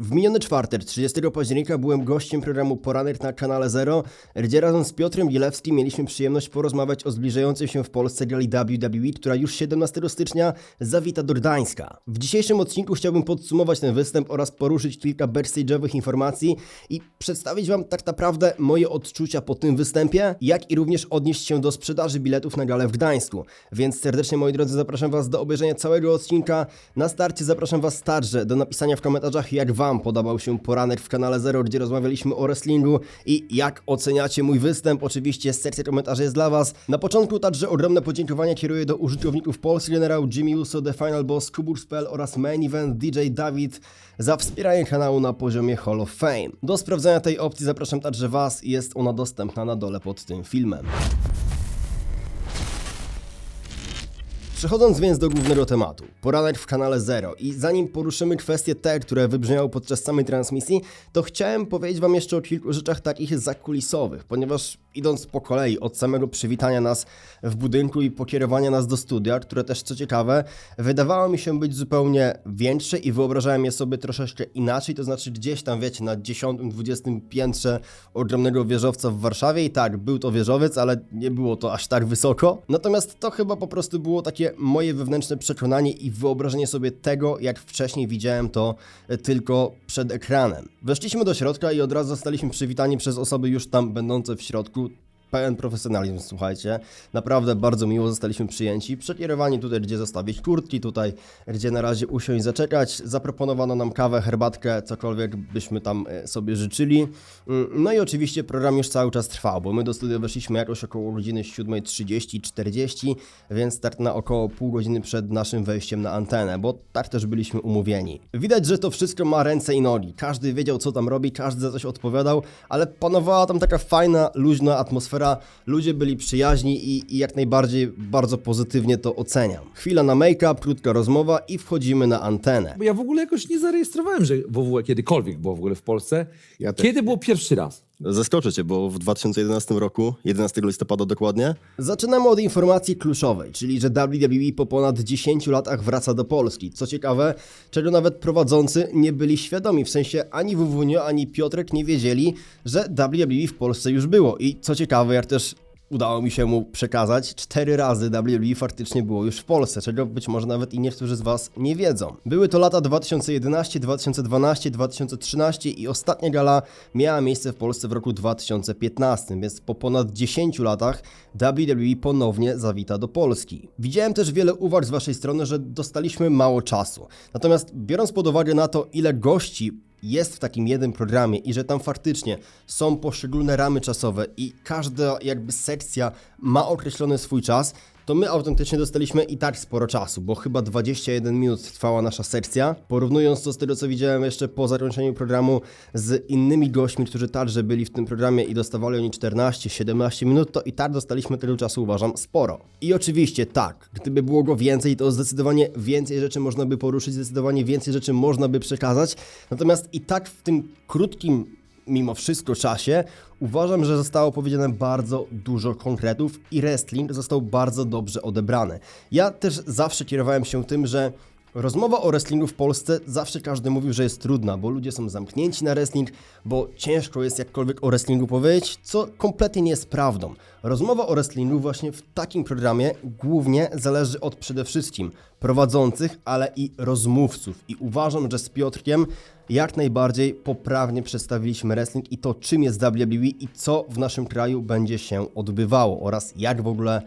W miniony czwartek, 30 października, byłem gościem programu Poranek na kanale Zero, gdzie razem z Piotrem Bilewskim mieliśmy przyjemność porozmawiać o zbliżającej się w Polsce gali WWE, która już 17 stycznia zawita do Gdańska. W dzisiejszym odcinku chciałbym podsumować ten występ oraz poruszyć kilka backstage'owych informacji i przedstawić Wam tak naprawdę moje odczucia po tym występie, jak i również odnieść się do sprzedaży biletów na galę w Gdańsku. Więc serdecznie, moi drodzy, zapraszam Was do obejrzenia całego odcinka. Na starcie zapraszam Was także do napisania w komentarzach, jak Wam podobał się poranek w kanale Zero, gdzie rozmawialiśmy o wrestlingu i jak oceniacie mój występ. Oczywiście sekcja komentarzy jest dla Was. Na początku także ogromne podziękowania kieruję do użytkowników Polski Generał, Jimmy Uso, The Final Boss, Kubur.pl oraz Main Event DJ Dawid za wspieranie kanału na poziomie Hall of Fame. Do sprawdzenia tej opcji zapraszam także Was, jest ona dostępna na dole pod tym filmem. Przechodząc więc do głównego tematu, poranek w kanale Zero i zanim poruszymy kwestie te, które wybrzmiały podczas samej transmisji, to chciałem powiedzieć Wam jeszcze o kilku rzeczach takich zakulisowych, ponieważ idąc po kolei od samego przywitania nas w budynku i pokierowania nas do studia, które też co ciekawe, wydawało mi się być zupełnie większe i wyobrażałem je sobie troszeczkę inaczej, to znaczy gdzieś tam wiecie na 10-20 piętrze ogromnego wieżowca w Warszawie i tak, był to wieżowiec, ale nie było to aż tak wysoko. Natomiast to chyba po prostu było takie moje wewnętrzne przekonanie i wyobrażenie sobie tego, jak wcześniej widziałem to e, tylko przed ekranem. Weszliśmy do środka i od razu zostaliśmy przywitani przez osoby już tam będące w środku pełen profesjonalizm, słuchajcie. Naprawdę bardzo miło zostaliśmy przyjęci. Przekierowani tutaj, gdzie zostawić kurtki, tutaj, gdzie na razie usiąść, zaczekać. Zaproponowano nam kawę, herbatkę, cokolwiek byśmy tam e, sobie życzyli. Mm, No i oczywiście program już cały czas trwał, bo my do studia weszliśmy jakoś około godziny 7.30-40, więc tak na około pół godziny przed naszym wejściem na antenę, bo tak też byliśmy umówieni. Widać, że to wszystko ma ręce i nogi. Każdy wiedział, co tam robi, każdy za coś odpowiadał, ale panowała tam taka fajna, luźna atmosfera. Ludzie byli przyjaźni i, i jak najbardziej bardzo pozytywnie to oceniam. Chwila na make-up, krótka rozmowa i wchodzimy na antenę. Bo ja w ogóle jakoś nie zarejestrowałem, że WWE kiedykolwiek było w ogóle w Polsce. Ja Kiedy było pierwszy raz? Zaskoczę cię, bo w 2011 roku, 11 listopada dokładnie, Zaczynamy od informacji kluczowej, czyli że WWE po ponad 10 latach wraca do Polski. Co ciekawe, czego nawet prowadzący nie byli świadomi, w sensie ani Wuwunio, ani Piotrek nie wiedzieli, że WWE w Polsce już było. I co ciekawe, jak też udało mi się mu przekazać, cztery razy WWE faktycznie było już w Polsce, czego być może nawet i niektórzy z Was nie wiedzą. Były to lata 2011, 2012, 2013 i ostatnia gala miała miejsce w Polsce w roku 2015, więc po ponad 10 latach WWE ponownie zawita do Polski. Widziałem też wiele uwag z Waszej strony, że dostaliśmy mało czasu. Natomiast biorąc pod uwagę na to, ile gości jest w takim jednym programie i że tam faktycznie są poszczególne ramy czasowe i każda jakby sekcja ma określony swój czas, to my autentycznie dostaliśmy i tak sporo czasu, bo chyba 21 minut trwała nasza sekcja. Porównując to z tego, co widziałem jeszcze po zakończeniu programu z innymi gośćmi, którzy także byli w tym programie i dostawali oni 14-17 minut, to i tak dostaliśmy tego czasu, uważam, sporo. I oczywiście tak, gdyby było go więcej, to zdecydowanie więcej rzeczy można by poruszyć, zdecydowanie więcej rzeczy można by przekazać. Natomiast i tak w tym krótkim mimo wszystko czasie, uważam, że zostało powiedziane bardzo dużo konkretów i wrestling został bardzo dobrze odebrany. Ja też zawsze kierowałem się tym, że Rozmowa o wrestlingu w Polsce zawsze każdy mówił, że jest trudna, bo ludzie są zamknięci na wrestling, bo ciężko jest jakkolwiek o wrestlingu powiedzieć, co kompletnie nie jest prawdą. Rozmowa o wrestlingu właśnie w takim programie głównie zależy od przede wszystkim prowadzących, ale i rozmówców. I uważam, że z Piotrkiem jak najbardziej poprawnie przedstawiliśmy wrestling i to, czym jest WWE i co w naszym kraju będzie się odbywało oraz jak w ogóle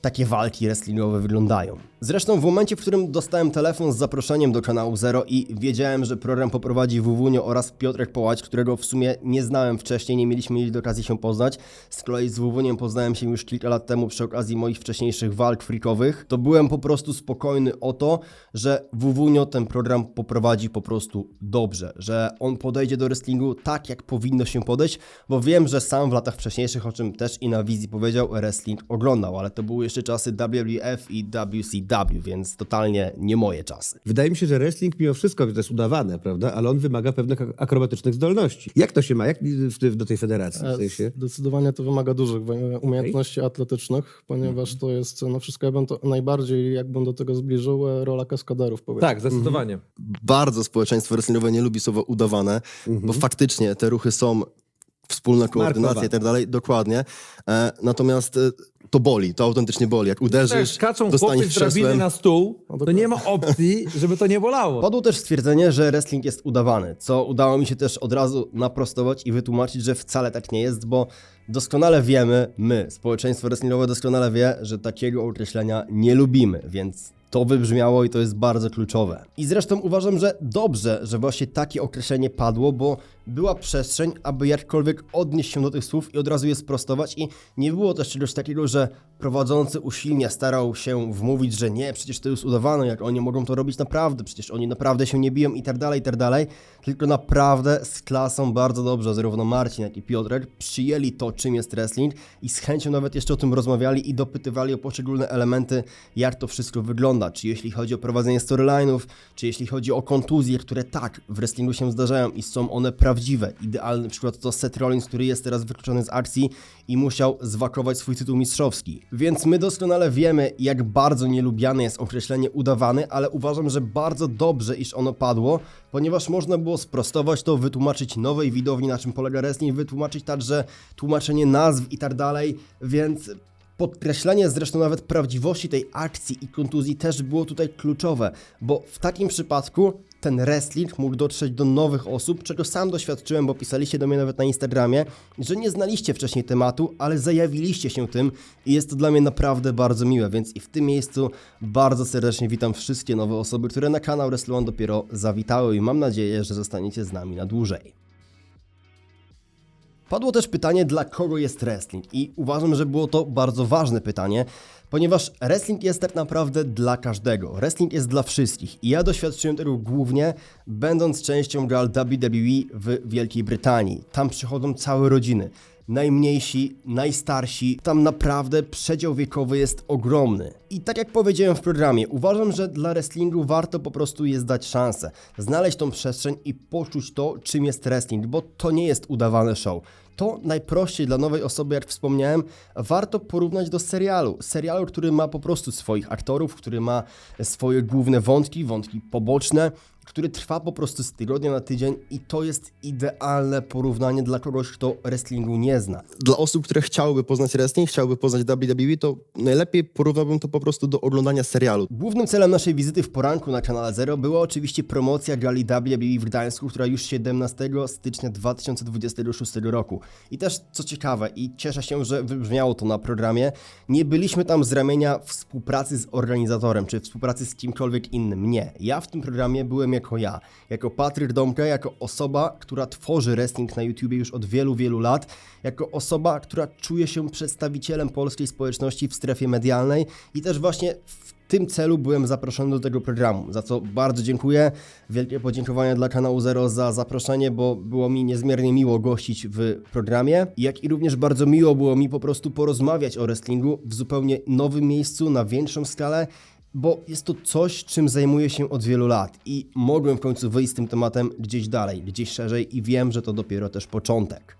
takie walki wrestlingowe wyglądają. Zresztą w momencie, w którym dostałem telefon z zaproszeniem do kanału Zero i wiedziałem, że program poprowadzi Wuwunio oraz Piotrek Połać, którego w sumie nie znałem wcześniej, nie mieliśmy mieli okazji się poznać. Z kolei z Wuwuniem poznałem się już kilka lat temu przy okazji moich wcześniejszych walk freakowych. To byłem po prostu spokojny o to, że Wuwunio ten program poprowadzi po prostu dobrze, że on podejdzie do wrestlingu tak, jak powinno się podejść, bo wiem, że sam w latach wcześniejszych, o czym też i na wizji powiedział, wrestling oglądał, ale to były jeszcze czasy WWF i WCW, więc totalnie nie moje czasy. Wydaje mi się, że wrestling mimo wszystko to jest udawane, prawda? Ale on wymaga pewnych ak- akrobatycznych zdolności. Jak to się ma? Jak w- do tej federacji w sensie? Zdecydowanie to wymaga dużych we- umiejętności atletycznych, ponieważ to jest, no wszystko ja bym to najbardziej, jakbym do tego zbliżył, e, rola kaskaderów powiedzmy. Tak, zdecydowanie. Bardzo społeczeństwo wrestlingowe nie lubi słowa udawane, bo faktycznie te ruchy są wspólna koordynacja i tak dalej, dokładnie. E, natomiast e, to boli, to autentycznie boli. Jak uderzysz, dostaniesz chłopy z drabiny krzesłem. na stół, to nie ma opcji, żeby to nie bolało. Padło też stwierdzenie, że wrestling jest udawany, co udało mi się też od razu naprostować i wytłumaczyć, że wcale tak nie jest, bo doskonale wiemy, my, społeczeństwo wrestlingowe doskonale wie, że takiego określenia nie lubimy, więc to wybrzmiało i to jest bardzo kluczowe. I zresztą uważam, że dobrze, że właśnie takie określenie padło, bo była przestrzeń, aby jakkolwiek odnieść się do tych słów i od razu je sprostować. I nie było też czegoś takiego, że prowadzący usilnie starał się wmówić, że nie, przecież to jest udawane, jak oni mogą to robić naprawdę, przecież oni naprawdę się nie biją i tak dalej, i tak dalej, tylko naprawdę z klasą bardzo dobrze, zarówno Marcin, jak i Piotrek przyjęli to, czym jest wrestling i z chęcią nawet jeszcze o tym rozmawiali i dopytywali o poszczególne elementy, jak to wszystko wygląda, czy jeśli chodzi o prowadzenie storyline'ów, czy jeśli chodzi o kontuzje, które tak, w wrestlingu się zdarzają i są one prawdziwe. Idealny przykład to Seth Rollins, który jest teraz wykluczony z akcji i musiał zwakować swój tytuł mistrzowski. Więc my doskonale wiemy, jak bardzo nielubiane jest określenie udawany, ale uważam, że bardzo dobrze, iż ono padło, ponieważ można było sprostować to, wytłumaczyć nowej widowni, na czym polega wrestling, wytłumaczyć także tłumaczenie nazw i tak dalej, więc Podkreślenie zresztą nawet prawdziwości tej akcji i kontuzji też było tutaj kluczowe, bo w takim przypadku ten wrestling mógł dotrzeć do nowych osób, czego sam doświadczyłem, bo pisaliście do mnie nawet na Instagramie, że nie znaliście wcześniej tematu, ale zajawiliście się tym i jest to dla mnie naprawdę bardzo miłe, więc i w tym miejscu bardzo serdecznie witam wszystkie nowe osoby, które na kanał Wrestle dopiero zawitały i mam nadzieję, że zostaniecie z nami na dłużej. Padło też pytanie, dla kogo jest wrestling i uważam, że było to bardzo ważne pytanie, ponieważ wrestling jest tak naprawdę dla każdego. Wrestling jest dla wszystkich i ja doświadczyłem tego głównie będąc częścią gal WWE w Wielkiej Brytanii. Tam przychodzą całe rodziny. Najmniejsi, najstarsi, tam naprawdę przedział wiekowy jest ogromny. I tak jak powiedziałem w programie, uważam, że dla wrestlingu warto po prostu jest dać szansę, znaleźć tą przestrzeń i poczuć to, czym jest wrestling, bo to nie jest udawane show. To najprościej dla nowej osoby, jak wspomniałem, warto porównać do serialu. Serialu, który ma po prostu swoich aktorów, który ma swoje główne wątki, wątki poboczne, który trwa po prostu z tygodnia na tydzień i to jest idealne porównanie dla kogoś, kto wrestlingu nie zna. Dla osób, które chciałyby poznać wrestling, chciałyby poznać WWE, to najlepiej porównałbym to po prostu do oglądania serialu. Głównym celem naszej wizyty w poranku na kanale Zero była oczywiście promocja gali WWE w Gdańsku, która już 17 stycznia 2026 roku. I też co ciekawe, i cieszę się, że wybrzmiało to na programie, nie byliśmy tam z ramienia współpracy z organizatorem, czy współpracy z kimkolwiek innym. Nie. Ja w tym programie byłem jako ja, jako Patryk Domke, jako osoba, która tworzy wrestling na YouTubie już od wielu, wielu lat, jako osoba, która czuje się przedstawicielem polskiej społeczności w strefie medialnej. I też właśnie w w tym celu byłem zaproszony do tego programu, za co bardzo dziękuję. Wielkie podziękowania dla kanału Zero za zaproszenie, bo było mi niezmiernie miło gościć w programie, jak i również bardzo miło było mi po prostu porozmawiać o wrestlingu w zupełnie nowym miejscu, na większą skalę, bo jest to coś, czym zajmuję się od wielu lat i mogłem w końcu wyjść z tym tematem gdzieś dalej, gdzieś szerzej i wiem, że to dopiero też początek.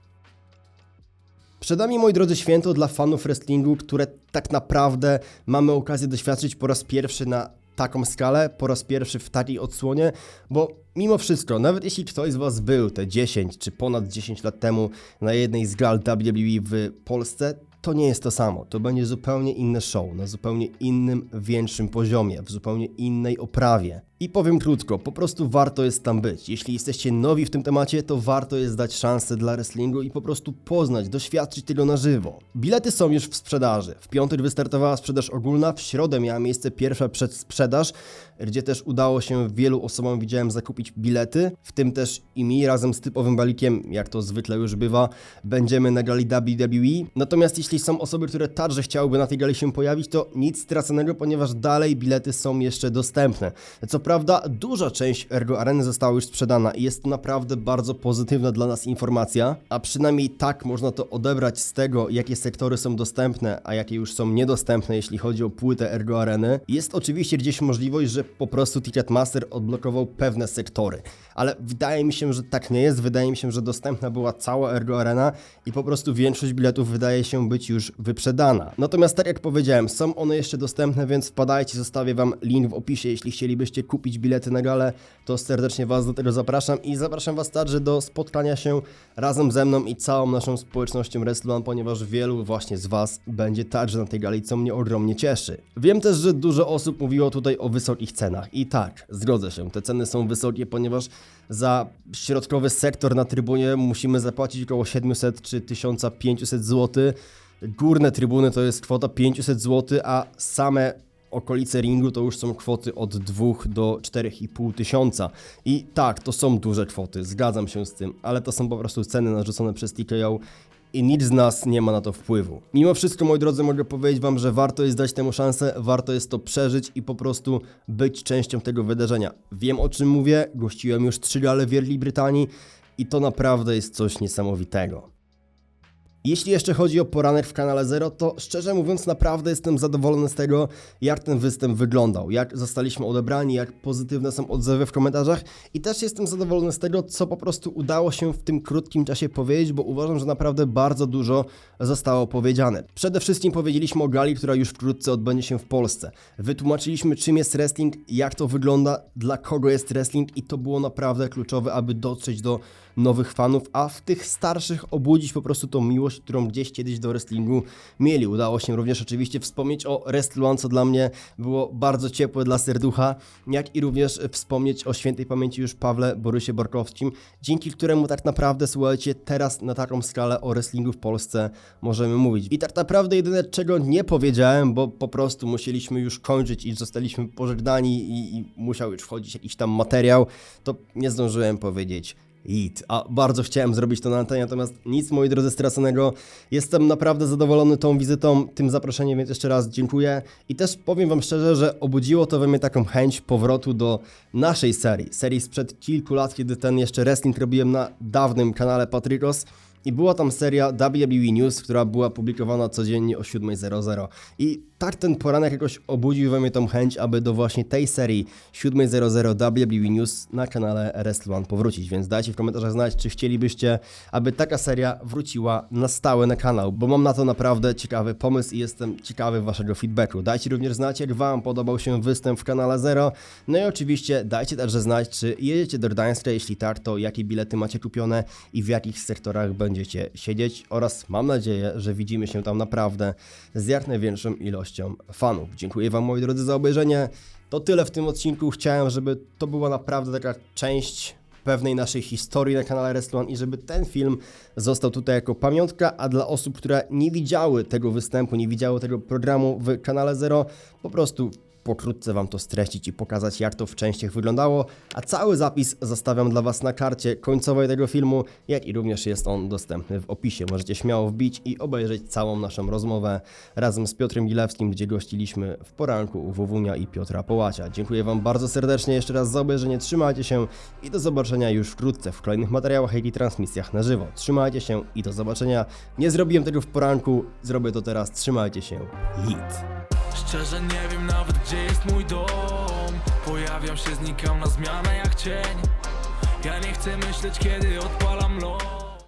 Przed nami, moi drodzy, święto dla fanów wrestlingu, które tak naprawdę mamy okazję doświadczyć po raz pierwszy na taką skalę, po raz pierwszy w takiej odsłonie, bo mimo wszystko, nawet jeśli ktoś z Was był te 10 czy ponad 10 lat temu na jednej z gal WWE w Polsce, to nie jest to samo. To będzie zupełnie inne show, na zupełnie innym, większym poziomie, w zupełnie innej oprawie. I powiem krótko, po prostu warto jest tam być. Jeśli jesteście nowi w tym temacie, to warto jest dać szansę dla wrestlingu i po prostu poznać, doświadczyć tego na żywo. Bilety są już w sprzedaży. W piątek wystartowała sprzedaż ogólna, w środę miała miejsce pierwsza przedsprzedaż, gdzie też udało się wielu osobom, widziałem, zakupić bilety, w tym też i mi razem z typowym balikiem, jak to zwykle już bywa, będziemy na gali WWE. Natomiast jeśli są osoby, które także chciałyby na tej gali się pojawić, to nic straconego, ponieważ dalej bilety są jeszcze dostępne. Co prawda prawda, duża część Ergo Areny została już sprzedana i jest to naprawdę bardzo pozytywna dla nas informacja, a przynajmniej tak można to odebrać z tego, jakie sektory są dostępne, a jakie już są niedostępne, jeśli chodzi o płytę Ergo Areny. Jest oczywiście gdzieś możliwość, że po prostu Ticketmaster odblokował pewne sektory, ale wydaje mi się, że tak nie jest. Wydaje mi się, że dostępna była cała Ergo Arena i po prostu większość biletów wydaje się być już wyprzedana. Natomiast tak jak powiedziałem, są one jeszcze dostępne, więc wpadajcie, zostawię wam link w opisie, jeśli chcielibyście kupić bilety na galę, to serdecznie was do tego zapraszam i zapraszam was także do spotkania się razem ze mną i całą naszą społecznością Wrestling, ponieważ wielu właśnie z was będzie także na tej gali, co mnie ogromnie cieszy. Wiem też, że dużo osób mówiło tutaj o wysokich cenach i tak, zgodzę się, te ceny są wysokie, ponieważ za środkowy sektor na trybunie musimy zapłacić około 700 czy 1500 zł. Górne trybuny to jest kwota 500 zł, a same okolice ringu to już są kwoty od 2 do 4,5 tysiąca. I tak, to są duże kwoty, zgadzam się z tym, ale to są po prostu ceny narzucone przez TKO i nic z nas nie ma na to wpływu. Mimo wszystko, moi drodzy, mogę powiedzieć wam, że warto jest dać temu szansę, warto jest to przeżyć i po prostu być częścią tego wydarzenia. Wiem o czym mówię, gościłem już trzy gale w Wielkiej Brytanii i to naprawdę jest coś niesamowitego. Jeśli jeszcze chodzi o poranek w kanale Zero, to szczerze mówiąc naprawdę jestem zadowolony z tego, jak ten występ wyglądał, jak zostaliśmy odebrani, jak pozytywne są odzewy w komentarzach i też jestem zadowolony z tego, co po prostu udało się w tym krótkim czasie powiedzieć, bo uważam, że naprawdę bardzo dużo zostało powiedziane. Przede wszystkim powiedzieliśmy o gali, która już wkrótce odbędzie się w Polsce. Wytłumaczyliśmy, czym jest wrestling, jak to wygląda, dla kogo jest wrestling i to było naprawdę kluczowe, aby dotrzeć do nowych fanów, a w tych starszych obudzić po prostu tą miłość, którą gdzieś kiedyś do wrestlingu mieli. Udało się również oczywiście wspomnieć o Wrestle co dla mnie było bardzo ciepłe dla serducha, jak i również wspomnieć o świętej pamięci już Pawle Borysie Borkowskim, dzięki któremu tak naprawdę, słuchajcie, teraz na taką skalę o wrestlingu w Polsce możemy mówić. I tak naprawdę jedyne, czego nie powiedziałem, bo po prostu musieliśmy już kończyć i zostaliśmy pożegnani i, i musiał już wchodzić jakiś tam materiał, to nie zdążyłem powiedzieć It. A bardzo chciałem zrobić to na antenie, natomiast nic, moi drodzy, straconego. Jestem naprawdę zadowolony tą wizytą, tym zaproszeniem, więc jeszcze raz dziękuję. I też powiem wam szczerze, że obudziło to we mnie taką chęć powrotu do naszej serii. Serii sprzed kilku lat, kiedy ten jeszcze wrestling robiłem na dawnym kanale Patrykos. I była tam seria WWE News, która była publikowana codziennie o 7.00. I tak ten poranek jakoś obudził we mnie tą chęć, aby do właśnie tej serii 7.00 WWE News na kanale Wrestle One powrócić. Więc dajcie w komentarzach znać, czy chcielibyście, aby taka seria wróciła na stałe na kanał, bo mam na to naprawdę ciekawy pomysł i jestem ciekawy waszego feedbacku. Dajcie również znać, jak wam podobał się występ w kanale Zero. No i oczywiście dajcie także znać, czy jedziecie do Gdańska, jeśli tak, to jakie bilety macie kupione i w jakich sektorach będziecie siedzieć oraz mam nadzieję, że widzimy się tam naprawdę z jak największą ilością fanów. Dziękuję wam moi drodzy za obejrzenie. To tyle w tym odcinku. Chciałem, żeby to była naprawdę taka część pewnej naszej historii na kanale Wrestling i żeby ten film został tutaj jako pamiątka, a dla osób, które nie widziały tego występu, nie widziały tego programu w kanale Zero, po prostu pokrótce Wam to streścić i pokazać, jak to w częściach wyglądało, a cały zapis zostawiam dla Was na karcie końcowej tego filmu, jak i również jest on dostępny w opisie. Możecie śmiało wbić i obejrzeć całą naszą rozmowę razem z Piotrem Gilewskim, gdzie gościliśmy w poranku u Wowunia i Piotra Połacia. Dziękuję Wam bardzo serdecznie jeszcze raz za obejrzenie, trzymajcie się i do zobaczenia już wkrótce w kolejnych materiałach i transmisjach na żywo. Trzymajcie się i do zobaczenia. Nie zrobiłem tego w poranku, zrobię to teraz. Trzymajcie się. Hit. Szczerze nie wiem nawet gdzie jest mój dom. Pojawiam się, znikam na zmianę jak cień. Ja nie chcę myśleć kiedy odpalam lot